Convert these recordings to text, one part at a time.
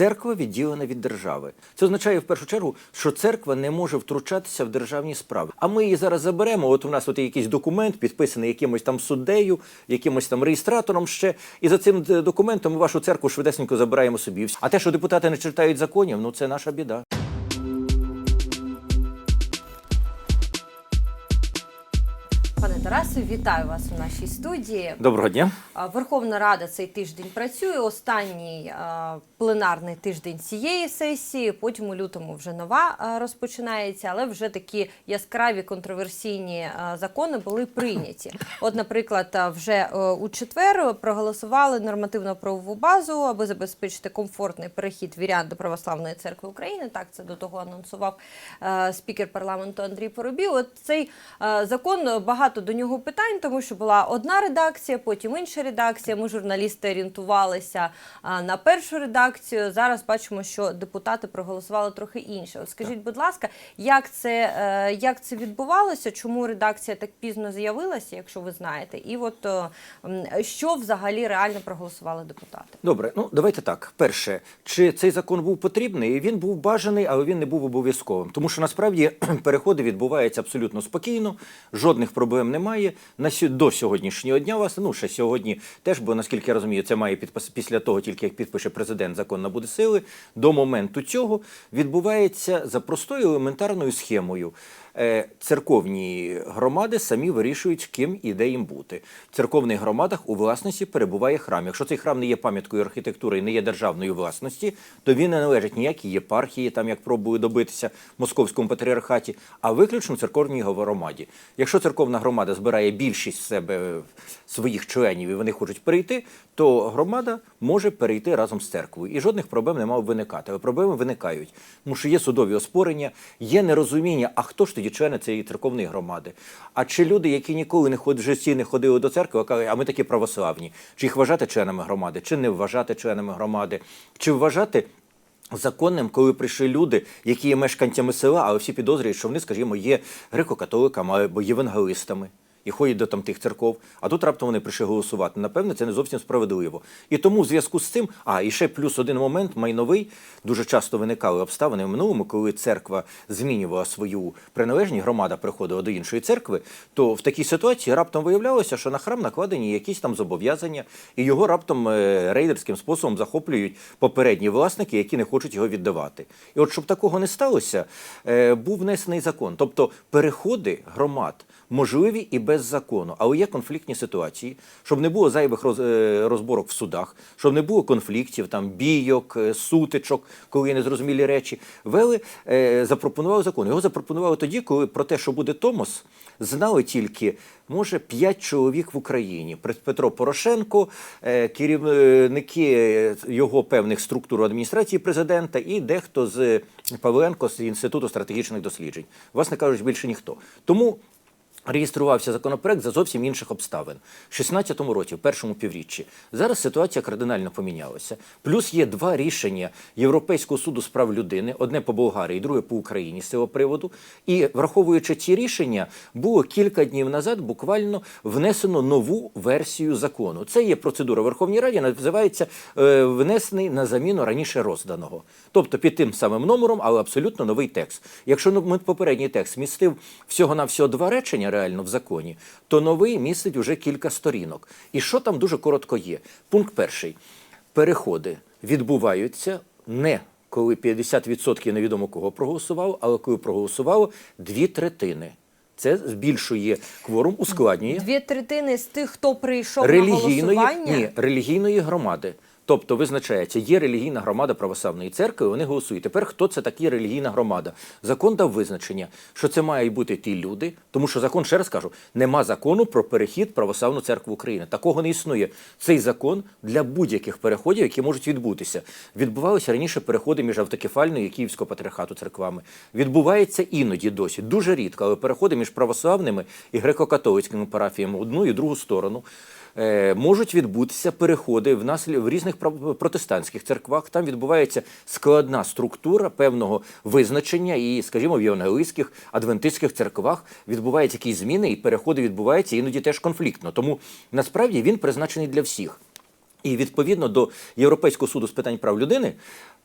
Церква відділена від держави. Це означає в першу чергу, що церква не може втручатися в державні справи. А ми її зараз заберемо. От у нас от є якийсь документ, підписаний якимось там суддею, якимось там реєстратором ще. І за цим документом ми вашу церкву швидесенько забираємо собі. А те, що депутати не читають законів, ну це наша біда. Тарасе, вітаю вас у нашій студії. Доброго дня. Верховна Рада цей тиждень працює. Останній пленарний тиждень цієї сесії. Потім у лютому вже нова розпочинається, але вже такі яскраві контроверсійні закони були прийняті. От, наприклад, вже е, у четвер проголосували нормативно-правову базу, аби забезпечити комфортний перехід вірян до православної церкви України. Так це до того анонсував е, спікер парламенту Андрій Поробій. От цей е, закон багато до нього питань, тому що була одна редакція, потім інша редакція. Ми журналісти орієнтувалися на першу редакцію. Зараз бачимо, що депутати проголосували трохи інше. От скажіть, будь ласка, як це, е, як це відбувалося? Чому редакція так пізно з'явилася, якщо ви знаєте? І от е, що взагалі реально проголосували депутати? Добре, ну давайте так. Перше, чи цей закон був потрібний? Він був бажаний, але він не був обов'язковим. Тому що насправді переходи відбуваються абсолютно спокійно, жодних проблем немає. На сю- до сьогоднішнього дня вас, ну ще сьогодні теж, бо наскільки я розумію, це має підпис після того, тільки як підпише президент, закон набуде сили. До моменту цього відбувається за простою елементарною схемою. Е, Церковні громади самі вирішують, ким і де їм бути. В церковних громадах у власності перебуває храм. Якщо цей храм не є пам'яткою архітектури і не є державною власності, то він не належить ніякій єпархії, там як пробує добитися в московському патріархаті, а виключно церковній громаді. Якщо церковна громада збирає більшість себе своїх членів і вони хочуть перейти, то громада може перейти разом з церквою. І жодних проблем не мав виникати. Але проблеми виникають. Тому що є судові оспорення, є нерозуміння, а хто ж тоді члени цієї церковної громади? А чи люди, які ніколи не ходили в житті, не ходили до церкви, а кажуть, а ми такі православні? Чи їх вважати членами громади, чи не вважати членами громади, чи вважати законним, коли прийшли люди, які є мешканцями села, але всі підозрюють, що вони, скажімо, є греко-католиками або євангелистами. І ходять до там тих церков, а тут раптом вони прийшли голосувати. Напевне, це не зовсім справедливо. І тому в зв'язку з цим, а і ще плюс один момент майновий, дуже часто виникали обставини в минулому, коли церква змінювала свою приналежність, громада приходила до іншої церкви, то в такій ситуації раптом виявлялося, що на храм накладені якісь там зобов'язання, і його раптом е, рейдерським способом захоплюють попередні власники, які не хочуть його віддавати. І от щоб такого не сталося, е, був внесений закон. Тобто переходи громад можливі і без закону, але є конфліктні ситуації, щоб не було зайвих е, розборок в судах, щоб не було конфліктів, там бійок, е, сутичок, коли є незрозумілі речі. Вели е, запропонували закон. Його запропонували тоді, коли про те, що буде Томос, знали тільки. Може, п'ять чоловік в Україні. Петро Порошенко, е, керівники його певних структур адміністрації президента і дехто з Павленко з Інституту стратегічних досліджень. Власне кажучи, більше ніхто. Тому реєструвався законопроект за зовсім інших обставин. В 16-му році, в першому півріччі. Зараз ситуація кардинально помінялася. Плюс є два рішення Європейського суду з прав людини: одне по Болгарії, друге по Україні з цього приводу. І враховуючи ці рішення, було кілька днів назад буквально внесено нову версію закону. Це є процедура Верховній Раді, називається е, внесений на заміну раніше розданого. Тобто під тим самим номером, але абсолютно новий текст. Якщо ну, попередній текст містив всього-навсього два речення реально в законі, то новий містить уже кілька сторінок. І що там дуже коротко є? Пункт перший. Переходи відбуваються не коли 50% невідомо кого проголосувало, але коли проголосувало дві третини. Це збільшує кворум, ускладнює Дві третини з тих, хто прийшов на голосування. ні, релігійної громади. Тобто визначається, є релігійна громада православної церкви, вони голосують. Тепер хто це такі релігійна громада? Закон дав визначення, що це мають бути ті люди, тому що закон, ще раз кажу, нема закону про перехід православну церкву України. Такого не існує. Цей закон для будь-яких переходів, які можуть відбутися. Відбувалися раніше переходи між автокефальною і Київського патріархату церквами. Відбувається іноді досі, дуже рідко, але переходи між православними і греко-католицькими парафіями одну і другу сторону. Е, можуть відбутися переходи в нас в різних протестантських церквах. Там відбувається складна структура певного визначення, і, скажімо, в євангелійських адвентистських церквах відбуваються якісь зміни, і переходи відбуваються іноді теж конфліктно. Тому насправді він призначений для всіх. І відповідно до Європейського суду з питань прав людини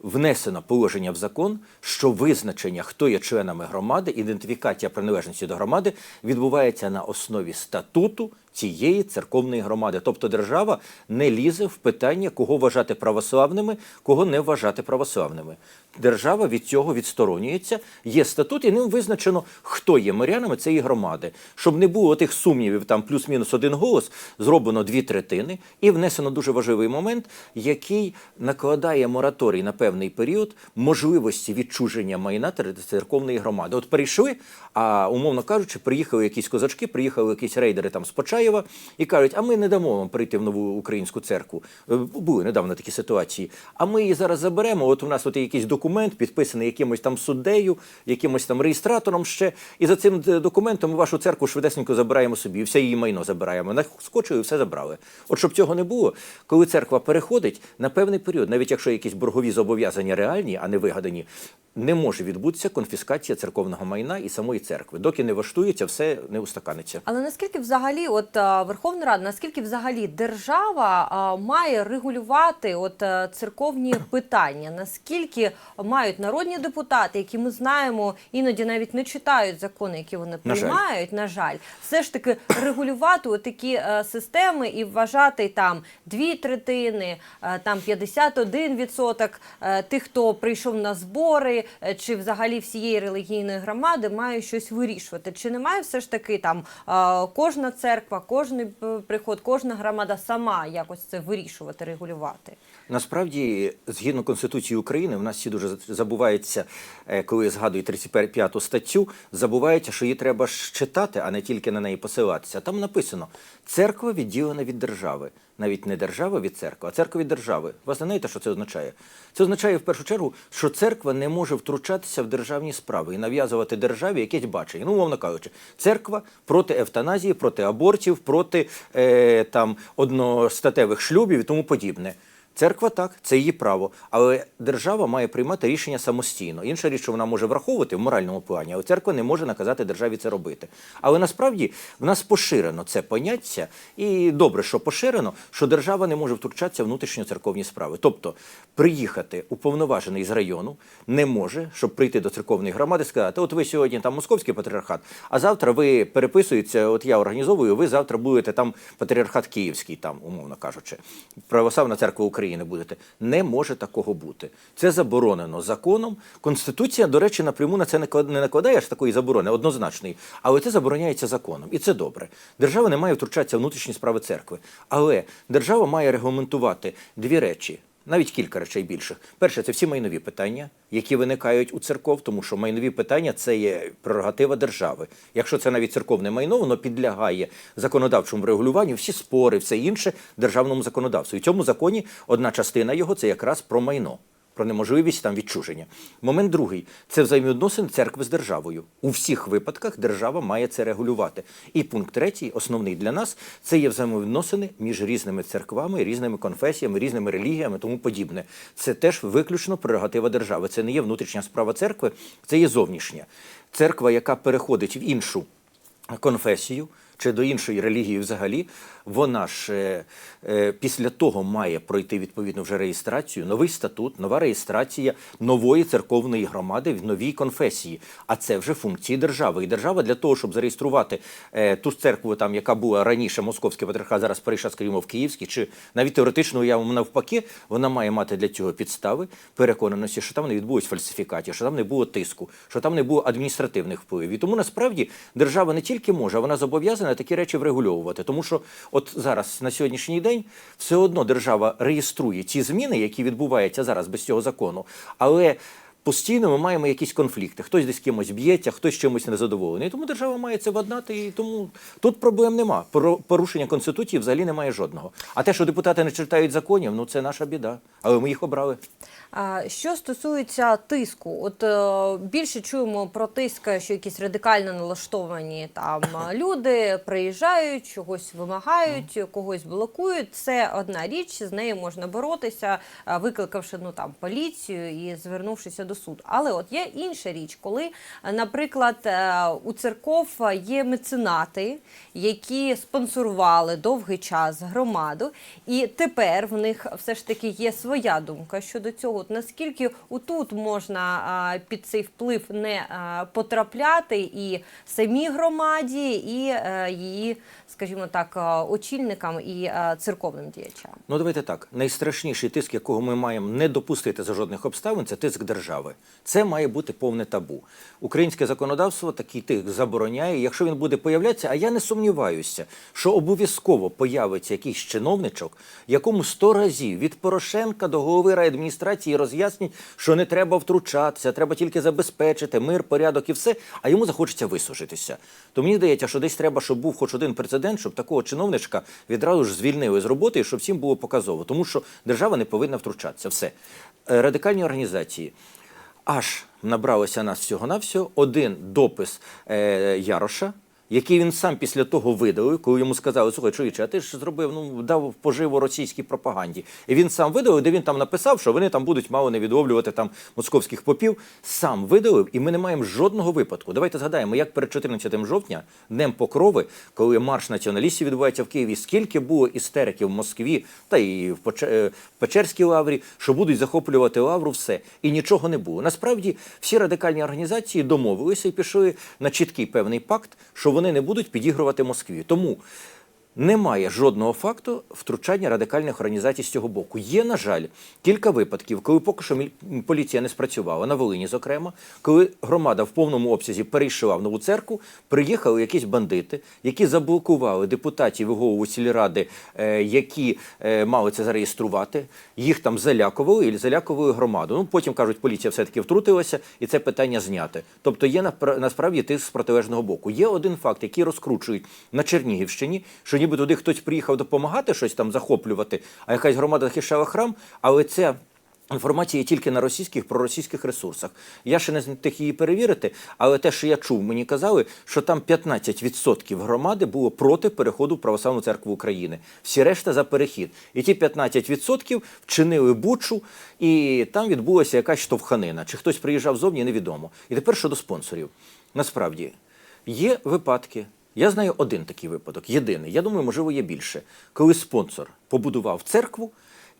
внесено положення в закон, що визначення, хто є членами громади, ідентифікація приналежності до громади відбувається на основі статуту цієї церковної громади. Тобто держава не лізе в питання, кого вважати православними, кого не вважати православними. Держава від цього відсторонюється. Є статут, і ним визначено, хто є мирянами цієї громади. Щоб не було тих сумнівів, там плюс-мінус один голос, зроблено дві третини, і внесено дуже важливий момент, який накладає мораторій на певний період можливості відчуження майна церковної громади. От перейшли, а умовно кажучи, приїхали якісь козачки, приїхали якісь рейдери там з Почаєва і кажуть, а ми не дамо вам прийти в нову українську церкву. Е, Були недавно такі ситуації. А ми її зараз заберемо. От у нас от є якийсь документ, підписаний якимось там суддею, якимось там реєстратором ще. І за цим документом ми вашу церкву швидесенько забираємо собі, і все її майно забираємо. Наскочили, все забрали. От щоб цього не було, коли церква переходить на певний період, навіть якщо якісь боргові зобов'язання реальні, а не вигадані, не може відбутися конфіскація церковного майна і самої церкви. Доки не влаштується, все не устаканиться. Але наскільки взагалі, от е, Верховна Рада, наскільки взагалі держава е, має регулювати от е, церковні питання? Наскільки мають народні депутати, які ми знаємо, іноді навіть не читають закони, які вони На жаль. приймають, на жаль, все ж таки регулювати от такі е, системи і вважати там дві третини, е, там 51 відсоток е, тих, хто прийшов на збори, е, чи взагалі всієї релігійної громади має щось вирішувати. Чи немає все ж таки там е, кожна церква, кожен приход, кожна громада сама якось це вирішувати, регулювати? Насправді, згідно Конституції України, в нас всі дуже забуваються, е, коли згадують 35 статтю, забувається, що її треба ж читати, а не тільки на неї посилатися. Там написано: церква відділена від держави. Навіть не держава від церкви, а церква від держави. Ви знаєте, що це означає? Це означає в першу чергу, що церква не може втручатися в державні справи і нав'язувати державі якесь бачення. Ну, мовно кажучи, церква проти евтаназії, проти абортів, проти е, там одностатевих шлюбів і тому подібне. Церква так, це її право, але держава має приймати рішення самостійно. Інша річ, що вона може враховувати в моральному плані, але церква не може наказати державі це робити. Але насправді в нас поширено це поняття, і добре, що поширено, що держава не може втручатися внутрішньо церковні справи. Тобто приїхати уповноважений з району не може, щоб прийти до церковної громади і сказати, от ви сьогодні там московський патріархат, а завтра ви переписуєтеся, от я організовую, ви завтра будете там патріархат Київський, там, умовно кажучи, православна церква України будете. Не може такого бути. Це заборонено законом. Конституція, до речі, напряму на це не накладає аж такої заборони, однозначної, але це забороняється законом. І це добре. Держава не має втручатися в внутрішні справи церкви. Але держава має регламентувати дві речі. Навіть кілька речей більших. Перше, це всі майнові питання, які виникають у церков, тому що майнові питання це є прерогатива держави. Якщо це навіть церковне майно, воно підлягає законодавчому регулюванню, всі спори, все інше державному законодавству. І в цьому законі одна частина його це якраз про майно. Про неможливість там відчуження. Момент другий це взаємовідносини церкви з державою. У всіх випадках держава має це регулювати. І пункт третій, основний для нас, це є взаємовідносини між різними церквами, різними конфесіями, різними релігіями, тому подібне. Це теж виключно прерогатива держави. Це не є внутрішня справа церкви, це є зовнішня. Церква, яка переходить в іншу конфесію чи до іншої релігії взагалі, вона ж е, е, після того має пройти відповідно вже реєстрацію, новий статут, нова реєстрація нової церковної громади в новій конфесії. А це вже функції держави. І держава для того, щоб зареєструвати е, ту церкву, там, яка була раніше московський патріархат, зараз перейшла, скажімо, в Київський, чи навіть теоретично уявимо навпаки, вона має мати для цього підстави переконаності, що там не відбулось фальсифікації, що там не було тиску, що там не було адміністративних впливів. І тому насправді держава не тільки може, а вона зобов'язана такі речі врегульовувати. Тому що от зараз на сьогоднішній день все одно держава реєструє ті зміни, які відбуваються зараз без цього закону, але. Постійно ми маємо якісь конфлікти. Хтось десь кимось б'ється, хтось чимось незадоволений. Тому держава має це владнати, і тому тут проблем нема. Порушення конституції взагалі немає жодного. А те, що депутати не читають законів, ну це наша біда. Але ми їх обрали. Що стосується тиску, от е, більше чуємо про тиск, що якісь радикально налаштовані там люди приїжджають, чогось вимагають, когось блокують. Це одна річ, з нею можна боротися, е, викликавши ну там поліцію і звернувшися до суду. Але от є інша річ, коли, е, наприклад, е, у церков є меценати, які спонсорували довгий час громаду, і тепер в них все ж таки є своя думка щодо цього. От наскільки отут можна під цей вплив не потрапляти і самій громаді, і е, її, скажімо так, очільникам і церковним діячам? Ну, давайте так. Найстрашніший тиск, якого ми маємо не допустити за жодних обставин, це тиск держави. Це має бути повне табу. Українське законодавство такий тиск забороняє. Якщо він буде появлятися, а я не сумніваюся, що обов'язково появиться якийсь чиновничок, якому сто разів від Порошенка до голови райадміністрації роз'яснять, що не треба втручатися, треба тільки забезпечити мир, порядок і все, а йому захочеться висушитися. То мені здається, що десь треба, щоб був хоч один прецедент, щоб такого чиновничка відразу ж звільнили з роботи, і щоб всім було показово. Тому що держава не повинна втручатися. Все. Е, Радикальні організації. Аж набралося нас всього-навсього. Один допис е, Яроша, який він сам після того видалив, коли йому сказали, слухай, чоловіче, а ти ж зробив, ну дав поживу російській пропаганді. І він сам видалив, де він там написав, що вони там будуть мало не відловлювати там московських попів. Сам видалив, і ми не маємо жодного випадку. Давайте згадаємо, як перед 14 жовтня, днем покрови, коли марш націоналістів відбувається в Києві, скільки було істериків в Москві та і е, в Печерській лаврі, що будуть захоплювати лавру, все. І нічого не було. Насправді всі радикальні організації домовилися і пішли на чіткий певний пакт, що вони не будуть підігрувати Москві. Тому немає жодного факту втручання радикальних організацій з цього боку. Є, на жаль, кілька випадків, коли поки що поліція не спрацювала на Волині, зокрема, коли громада в повному обсязі перейшла в нову церкву, приїхали якісь бандити, які заблокували депутатів і голову сільради, е, які е, мали це зареєструвати. Їх там залякували і залякували громаду. Ну потім кажуть, поліція все-таки втрутилася, і це питання зняте. Тобто є насправді тиск з протилежного боку. Є один факт, який розкручують на Чернігівщині, що ніби туди хтось приїхав допомагати щось там захоплювати, а якась громада захищала храм, але це. Інформація є тільки на російських проросійських ресурсах. Я ще не встиг її перевірити, але те, що я чув, мені казали, що там 15% громади було проти переходу в Православну церкву України. Всі решта за перехід. І ті 15% вчинили бучу, і там відбулася якась штовханина. Чи хтось приїжджав зовні, невідомо. І тепер щодо спонсорів. Насправді є випадки. Я знаю один такий випадок, єдиний. Я думаю, можливо, є більше, коли спонсор побудував церкву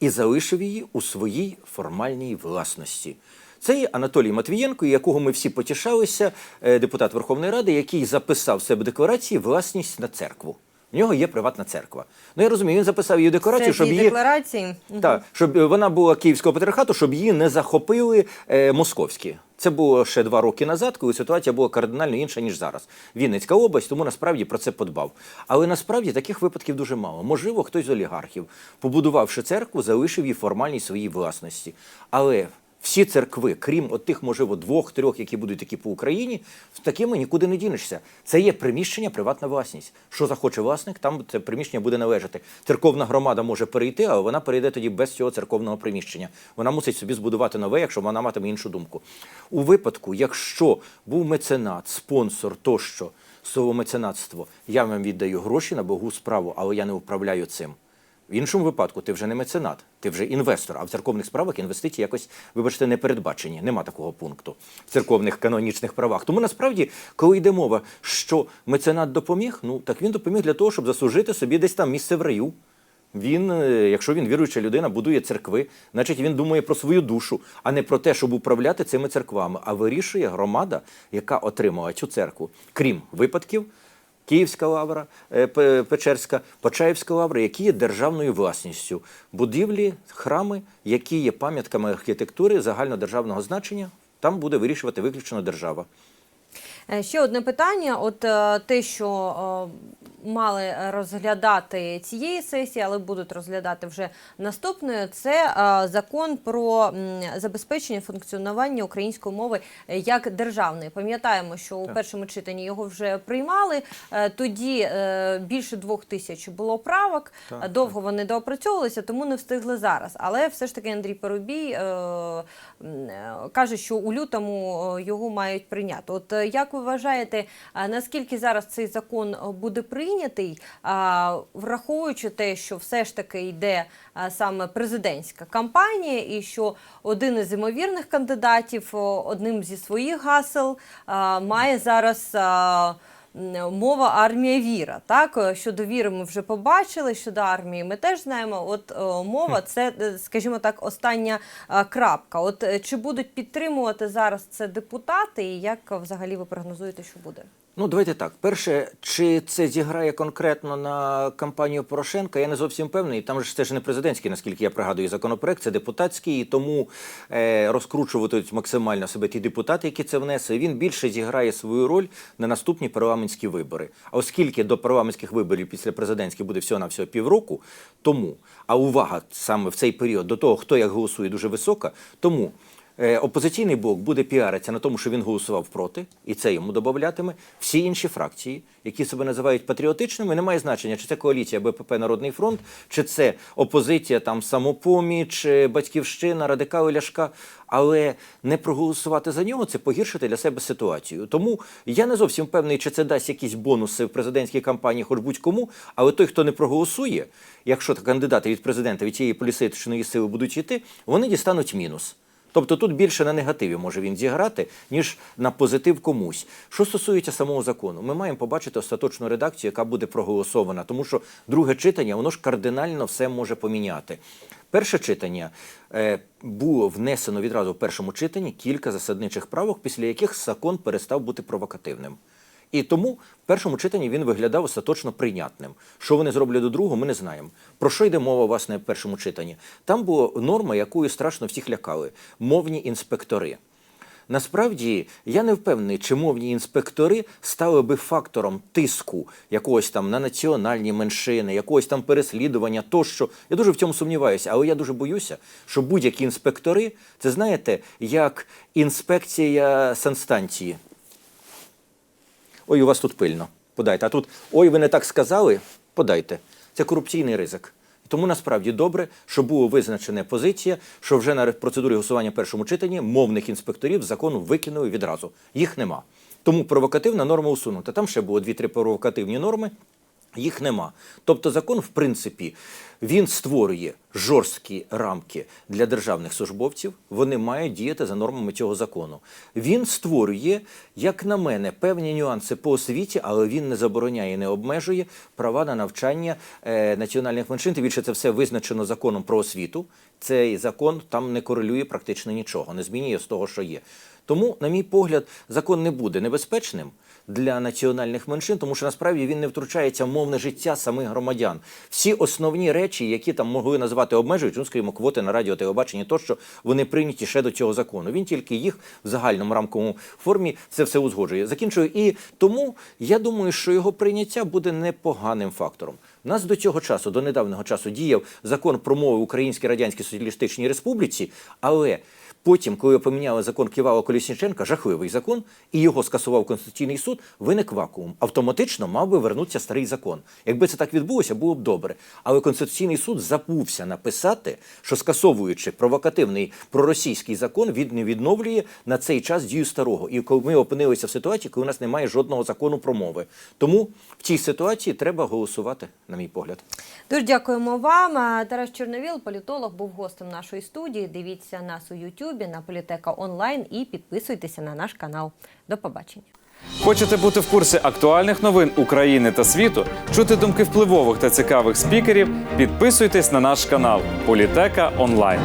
і залишив її у своїй формальній власності. Це є Анатолій Матвієнко, якого ми всі потішалися, е, депутат Верховної Ради, який записав в себе декларації власність на церкву. В нього є приватна церква. Ну я розумію, він записав її декларацію, Це щоб її декларації. так, щоб е, вона була київського патріархату, щоб її не захопили е, московські. Це було ще два роки назад, коли ситуація була кардинально інша, ніж зараз. Вінницька область, тому насправді про це подбав. Але насправді таких випадків дуже мало. Можливо, хтось з олігархів, побудувавши церкву, залишив її формальній своїй власності. Але всі церкви, крім от тих, можливо, двох-трьох, які будуть такі по Україні, з такими нікуди не дінешся. Це є приміщення, приватна власність. Що захоче власник, там це приміщення буде належати. Церковна громада може перейти, але вона перейде тоді без цього церковного приміщення. Вона мусить собі збудувати нове, якщо вона матиме іншу думку. У випадку, якщо був меценат, спонсор тощо, слово меценатство, я вам віддаю гроші на Богу справу, але я не управляю цим. В іншому випадку ти вже не меценат, ти вже інвестор. А в церковних справах інвестиції якось, вибачте, не передбачені. Нема такого пункту в церковних канонічних правах. Тому насправді, коли йде мова, що меценат допоміг, ну так він допоміг для того, щоб заслужити собі десь там місце в раю. Він, е, якщо він віруюча людина, будує церкви, значить він думає про свою душу, а не про те, щоб управляти цими церквами. А вирішує громада, яка отримала цю церкву, крім випадків. Київська лавра, е, Печерська, Почаївська лавра, які є державною власністю. Будівлі, храми, які є пам'ятками архітектури загальнодержавного значення, там буде вирішувати виключно держава. Е, Ще одне питання: от е, те, що е, мали розглядати цієї сесії, але будуть розглядати вже наступною, це закон про забезпечення функціонування української мови як державної. Пам'ятаємо, що у першому читанні його вже приймали. Тоді більше двох тисяч було правок. Довго вони доопрацьовувалися, тому не встигли зараз. Але все ж таки Андрій Парубій каже, що у лютому його мають прийняти. От е, як ви вважаєте, наскільки зараз цей закон буде прийнятий, враховуючи те, що все ж таки йде саме президентська кампанія, і що один із імовірних кандидатів одним зі своїх гасел має зараз. Е, мова армія віра. Так Е, щодо віри ми вже побачили. Щодо армії ми теж знаємо. От е, мова це, скажімо так, остання крапка. От чи будуть підтримувати зараз це депутати, і як взагалі ви прогнозуєте, що буде? Ну, давайте так. Перше, чи це зіграє конкретно на кампанію Порошенка, я не зовсім певний. Там ж це ж не президентський, наскільки я пригадую, законопроект, це депутатський, і тому е, розкручуватимуть максимально себе ті депутати, які це внесли. Він більше зіграє свою роль на наступні парламентські вибори. А оскільки до парламентських виборів після президентських буде всього на всього півроку, тому а увага саме в цей період до того, хто як голосує, дуже висока, тому. Е, Опозиційний блок буде піаритися на тому, що він голосував проти, і це йому додаватиме. Всі інші фракції, які себе називають патріотичними, немає значення, чи це коаліція БПП Народний фронт, чи це опозиція там самопоміч, е, батьківщина, радикали Ляшка. Але не проголосувати за нього це погіршити для себе ситуацію. Тому я не зовсім певний, чи це дасть якісь бонуси в президентській кампанії, хоч будь-кому. Але той, хто не проголосує, якщо кандидати від президента від цієї політичної сили будуть йти, вони дістануть мінус. Тобто тут більше на негативі може він зіграти, ніж на позитив комусь. Що стосується самого закону, ми маємо побачити остаточну редакцію, яка буде проголосована, тому що друге читання воно ж кардинально все може поміняти. Перше читання е, було внесено відразу в першому читанні кілька засадничих правок, після яких закон перестав бути провокативним. І тому в першому читанні він виглядав остаточно прийнятним. Що вони зроблять до другого, ми не знаємо. Про що йде мова власне в першому читанні? Там була норма, якою страшно всіх лякали мовні інспектори. Насправді я не впевнений, чи мовні інспектори стали би фактором тиску якогось там на національні меншини, якогось там переслідування, тощо. Я дуже в цьому сумніваюся, але я дуже боюся, що будь-які інспектори, це знаєте, як інспекція санстанції. Ой, у вас тут пильно. Подайте. А тут ой, ви не так сказали. Подайте. Це корупційний ризик. Тому насправді добре, що була визначена позиція, що вже на процедурі голосування в першому читанні мовних інспекторів закону викинули відразу. Їх нема. Тому провокативна норма усунута. Там ще було дві-три провокативні норми. Їх нема. Тобто закон, в принципі, він створює жорсткі рамки для державних службовців. Вони мають діяти за нормами цього закону. Він створює, як на мене, певні нюанси по освіті, але він не забороняє, не обмежує права на навчання е, національних меншин. Тим більше це все визначено законом про освіту. Цей закон там не корелює практично нічого, не змінює з того, що є. Тому, на мій погляд, закон не буде небезпечним для національних меншин, тому що насправді він не втручається в мовне життя самих громадян. Всі основні речі, які там могли назвати обмежують, ну скажімо, квоти на радіо, телебаченні, тощо вони прийняті ще до цього закону. Він тільки їх в загальному рамковому формі це все узгоджує. Закінчую. І тому я думаю, що його прийняття буде непоганим фактором. У нас до цього часу, до недавнього часу, діяв закон про мови Українській Радянській Соціалістичній Республіці, але Потім, коли поміняли закон Ківала Колісніченка, жахливий закон, і його скасував Конституційний суд, виник вакуум. Автоматично мав би вернутися старий закон. Якби це так відбулося, було б добре. Але Конституційний суд забувся написати, що скасовуючи провокативний проросійський закон, він не відновлює на цей час дію старого. І коли ми опинилися в ситуації, коли у нас немає жодного закону про мови. Тому в цій ситуації треба голосувати, на мій погляд. Дуже дякуємо вам. Тарас Чорновіл, політолог, був гостем нашої студії. Дивіться нас у Ютубі на Політека онлайн і підписуйтеся на наш канал. До побачення. Хочете бути в курсі актуальних новин України та світу, чути думки впливових та цікавих спікерів? Підписуйтесь на наш канал Політека Онлайн.